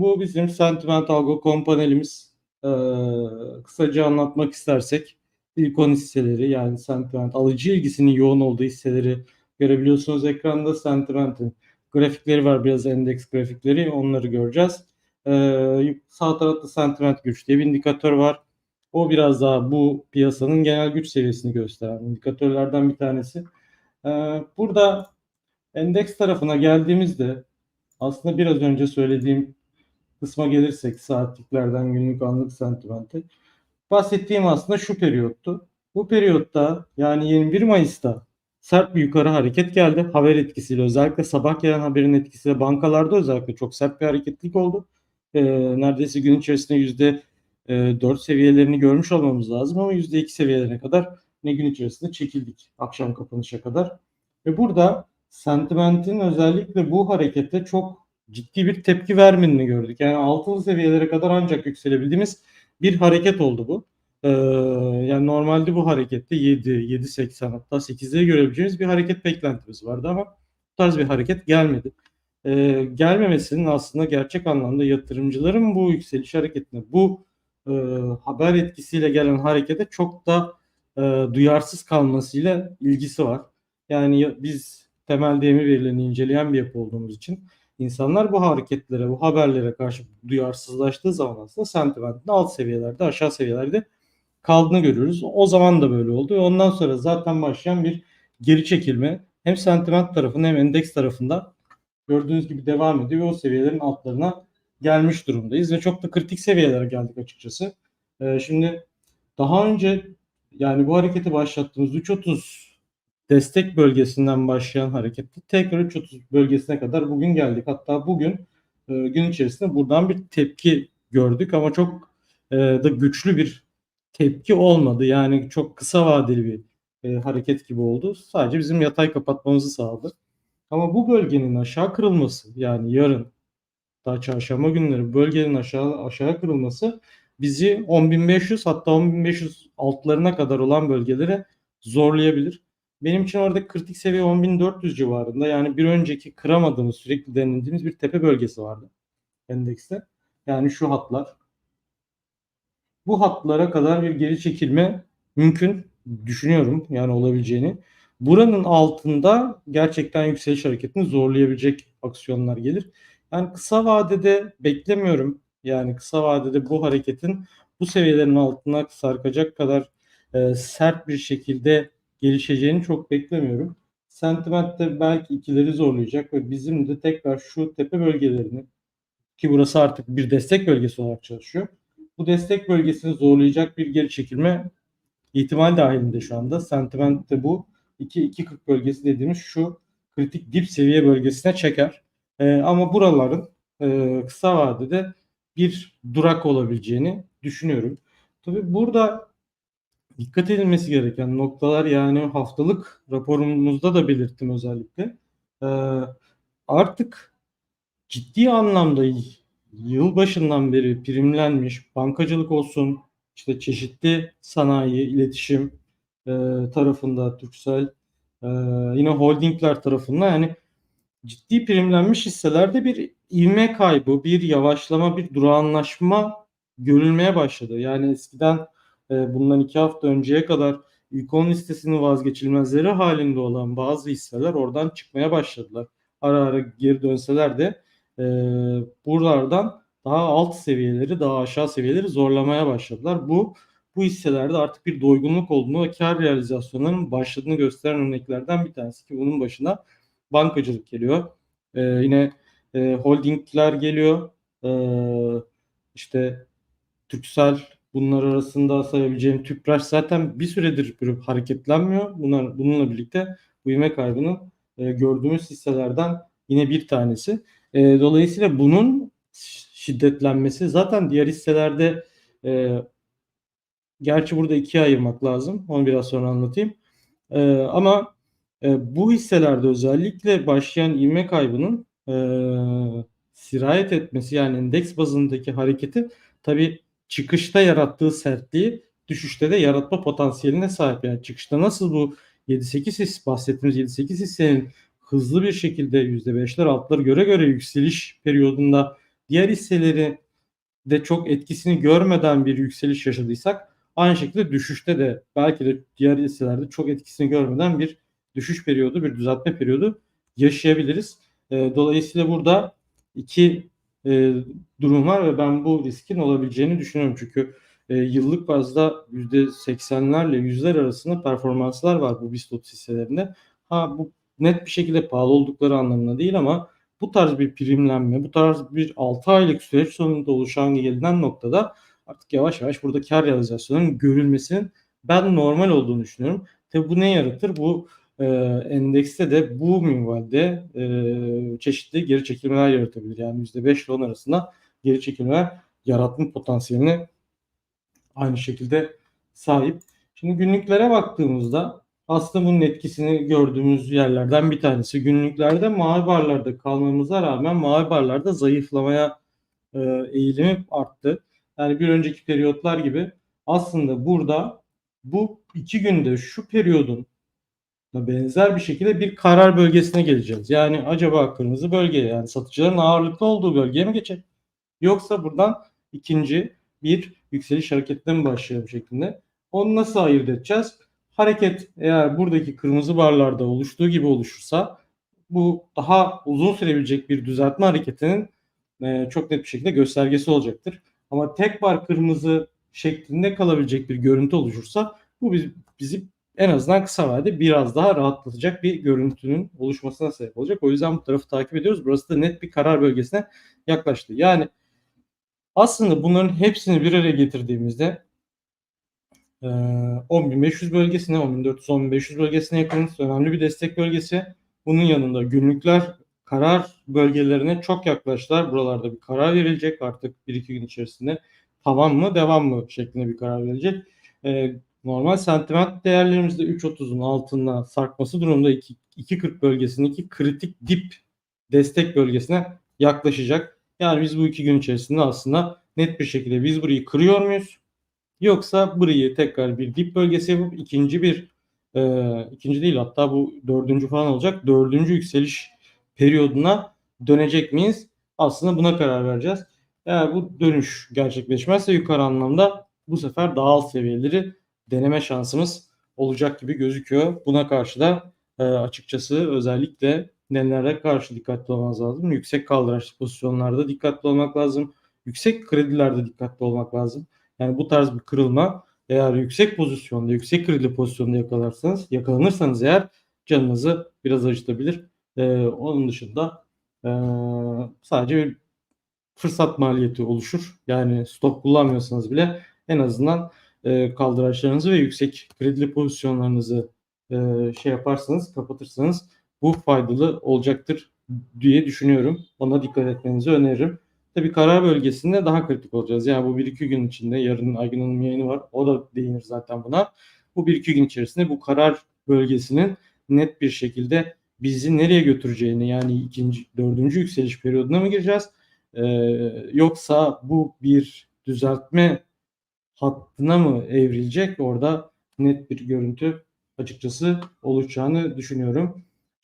Bu bizim sentiment algo kompanelimiz. Ee, kısaca anlatmak istersek ilk 10 hisseleri yani sentiment alıcı ilgisinin yoğun olduğu hisseleri görebiliyorsunuz ekranda. Sentiment'in grafikleri var biraz endeks grafikleri onları göreceğiz. Ee, sağ tarafta sentiment güç diye bir indikatör var. O biraz daha bu piyasanın genel güç seviyesini gösteren indikatörlerden bir tanesi. Ee, burada endeks tarafına geldiğimizde aslında biraz önce söylediğim kısma gelirsek saatliklerden günlük anlık sentimenti. Bahsettiğim aslında şu periyottu. Bu periyotta yani 21 Mayıs'ta sert bir yukarı hareket geldi. Haber etkisiyle özellikle sabah gelen haberin etkisiyle bankalarda özellikle çok sert bir hareketlik oldu. Ee, neredeyse gün içerisinde yüzde 4 seviyelerini görmüş olmamız lazım ama yüzde 2 seviyelerine kadar ne gün içerisinde çekildik akşam kapanışa kadar. Ve burada sentimentin özellikle bu harekette çok ciddi bir tepki vermediğini gördük. Yani altılı seviyelere kadar ancak yükselebildiğimiz bir hareket oldu bu. Ee, yani normalde bu harekette 7, 7.80 hatta 8'leri görebileceğimiz bir hareket beklentimiz vardı ama bu tarz bir hareket gelmedi. Ee, gelmemesinin aslında gerçek anlamda yatırımcıların bu yükseliş hareketine, bu e, haber etkisiyle gelen harekete çok da e, duyarsız kalmasıyla ilgisi var. Yani biz temelde emir verilerini inceleyen bir yapı olduğumuz için insanlar bu hareketlere, bu haberlere karşı duyarsızlaştığı zaman aslında sentimentin alt seviyelerde, aşağı seviyelerde kaldığını görüyoruz. O zaman da böyle oldu ondan sonra zaten başlayan bir geri çekilme hem sentiment tarafında hem endeks tarafında gördüğünüz gibi devam ediyor ve o seviyelerin altlarına gelmiş durumdayız ve çok da kritik seviyelere geldik açıkçası. Ee, şimdi daha önce yani bu hareketi başlattığımız 3.30 destek bölgesinden başlayan harekette tekrar 3.30 bölgesine kadar bugün geldik. Hatta bugün e, gün içerisinde buradan bir tepki gördük ama çok e, da güçlü bir tepki olmadı. Yani çok kısa vadeli bir e, hareket gibi oldu. Sadece bizim yatay kapatmamızı sağladı. Ama bu bölgenin aşağı kırılması yani yarın daha çarşamba günleri bölgenin aşağı aşağı kırılması bizi 10.500 hatta 10.500 altlarına kadar olan bölgelere zorlayabilir. Benim için orada kritik seviye 10.400 civarında. Yani bir önceki kıramadığımız sürekli denediğimiz bir tepe bölgesi vardı endekste. Yani şu hatlar. Bu hatlara kadar bir geri çekilme mümkün düşünüyorum yani olabileceğini. Buranın altında gerçekten yükseliş hareketini zorlayabilecek aksiyonlar gelir. Yani kısa vadede beklemiyorum. Yani kısa vadede bu hareketin bu seviyelerin altına sarkacak kadar e, sert bir şekilde gelişeceğini çok beklemiyorum. Sentiment de belki ikileri zorlayacak ve bizim de tekrar şu tepe bölgelerini ki burası artık bir destek bölgesi olarak çalışıyor. Bu destek bölgesini zorlayacak bir geri çekilme ihtimal dahilinde şu anda. Sentiment de bu 2-2.40 bölgesi dediğimiz şu kritik dip seviye bölgesine çeker. E, ama buraların e, kısa vadede bir durak olabileceğini düşünüyorum. Tabii burada dikkat edilmesi gereken noktalar yani haftalık raporumuzda da belirttim özellikle. Ee, artık ciddi anlamda yıl başından beri primlenmiş bankacılık olsun, işte çeşitli sanayi, iletişim e, tarafında Türksel, e, yine holdingler tarafında yani ciddi primlenmiş hisselerde bir ivme kaybı, bir yavaşlama, bir durağanlaşma görülmeye başladı. Yani eskiden e, bundan iki hafta önceye kadar 10 listesinin vazgeçilmezleri halinde olan bazı hisseler oradan çıkmaya başladılar. Ara ara geri dönseler de e, buralardan daha alt seviyeleri, daha aşağı seviyeleri zorlamaya başladılar. Bu bu hisselerde artık bir doygunluk olduğunu ve kar realizasyonlarının başladığını gösteren örneklerden bir tanesi ki bunun başına bankacılık geliyor. Ee, yine e, holdingler geliyor. Ee, işte Türksel bunlar arasında sayabileceğim Tüpraş zaten bir süredir hareketlenmiyor. Bunlar, bununla birlikte bu ivme kaybının e, gördüğümüz hisselerden yine bir tanesi. E, dolayısıyla bunun şiddetlenmesi zaten diğer hisselerde e, gerçi burada ikiye ayırmak lazım. Onu biraz sonra anlatayım. E, ama e, bu hisselerde özellikle başlayan ivme kaybının e, sirayet etmesi yani endeks bazındaki hareketi tabi çıkışta yarattığı sertliği düşüşte de yaratma potansiyeline sahip. Yani çıkışta nasıl bu 7-8 his bahsettiğimiz 7-8 hissenin hızlı bir şekilde %5'ler altları göre göre yükseliş periyodunda diğer hisseleri de çok etkisini görmeden bir yükseliş yaşadıysak aynı şekilde düşüşte de belki de diğer hisselerde çok etkisini görmeden bir düşüş periyodu, bir düzeltme periyodu yaşayabiliriz. E, dolayısıyla burada iki e, durum var ve ben bu riskin olabileceğini düşünüyorum. Çünkü e, yıllık bazda %80'lerle yüzler arasında performanslar var bu BIST 30 hisselerinde. Ha bu net bir şekilde pahalı oldukları anlamına değil ama bu tarz bir primlenme, bu tarz bir 6 aylık süreç sonunda oluşan gelinen noktada artık yavaş yavaş burada kar realizasyonunun görülmesinin ben normal olduğunu düşünüyorum. Tabi bu ne yaratır? Bu e, endekste de bu minvalde e, çeşitli geri çekilmeler yaratabilir. Yani %5 ile 10 arasında geri çekilmeler yaratma potansiyelini aynı şekilde sahip. Şimdi günlüklere baktığımızda aslında bunun etkisini gördüğümüz yerlerden bir tanesi. Günlüklerde mavi barlarda kalmamıza rağmen mavi barlarda zayıflamaya e, eğilimi arttı. Yani bir önceki periyotlar gibi aslında burada bu iki günde şu periyodun benzer bir şekilde bir karar bölgesine geleceğiz. Yani acaba kırmızı bölge yani satıcıların ağırlıklı olduğu bölgeye mi geçecek? Yoksa buradan ikinci bir yükseliş hareketine mi başlayalım şeklinde. Onu nasıl ayırt edeceğiz? Hareket eğer buradaki kırmızı barlarda oluştuğu gibi oluşursa bu daha uzun sürebilecek bir düzeltme hareketinin e, çok net bir şekilde göstergesi olacaktır. Ama tek bar kırmızı şeklinde kalabilecek bir görüntü oluşursa bu biz, bizi en azından kısa vadede biraz daha rahatlatacak bir görüntünün oluşmasına sebep olacak. O yüzden bu tarafı takip ediyoruz. Burası da net bir karar bölgesine yaklaştı. Yani aslında bunların hepsini bir araya getirdiğimizde 10.500 bölgesine, 10.400-10.500 bölgesine yakınız. Önemli bir destek bölgesi. Bunun yanında günlükler karar bölgelerine çok yaklaştılar. Buralarda bir karar verilecek artık 1-2 gün içerisinde. Tavan mı devam mı şeklinde bir karar verilecek. Normal sentiment değerlerimizde 3.30'un altında sarkması durumunda 2.40 bölgesindeki kritik dip destek bölgesine yaklaşacak. Yani biz bu iki gün içerisinde aslında net bir şekilde biz burayı kırıyor muyuz? Yoksa burayı tekrar bir dip bölgesi yapıp ikinci bir e, ikinci değil hatta bu dördüncü falan olacak. Dördüncü yükseliş periyoduna dönecek miyiz? Aslında buna karar vereceğiz. Eğer bu dönüş gerçekleşmezse yukarı anlamda bu sefer daha alt seviyeleri deneme şansımız olacak gibi gözüküyor. Buna karşı da e, açıkçası özellikle nelere karşı dikkatli olmamız lazım. Yüksek kaldıraçlı pozisyonlarda dikkatli olmak lazım. Yüksek kredilerde dikkatli olmak lazım. Yani bu tarz bir kırılma eğer yüksek pozisyonda, yüksek kredili pozisyonda yakalarsanız, yakalanırsanız eğer canınızı biraz acıtabilir. Ee, onun dışında e, sadece bir fırsat maliyeti oluşur. Yani stop kullanmıyorsanız bile en azından e, kaldıraçlarınızı ve yüksek kredili pozisyonlarınızı e, şey yaparsanız, kapatırsanız bu faydalı olacaktır diye düşünüyorum. Ona dikkat etmenizi öneririm. Tabii karar bölgesinde daha kritik olacağız. Yani bu 1-2 gün içinde yarın Aygün Hanım yayını var. O da değinir zaten buna. Bu 1-2 gün içerisinde bu karar bölgesinin net bir şekilde bizi nereye götüreceğini yani ikinci, dördüncü yükseliş periyoduna mı gireceğiz? Ee, yoksa bu bir düzeltme hattına mı evrilecek? Orada net bir görüntü açıkçası olacağını düşünüyorum.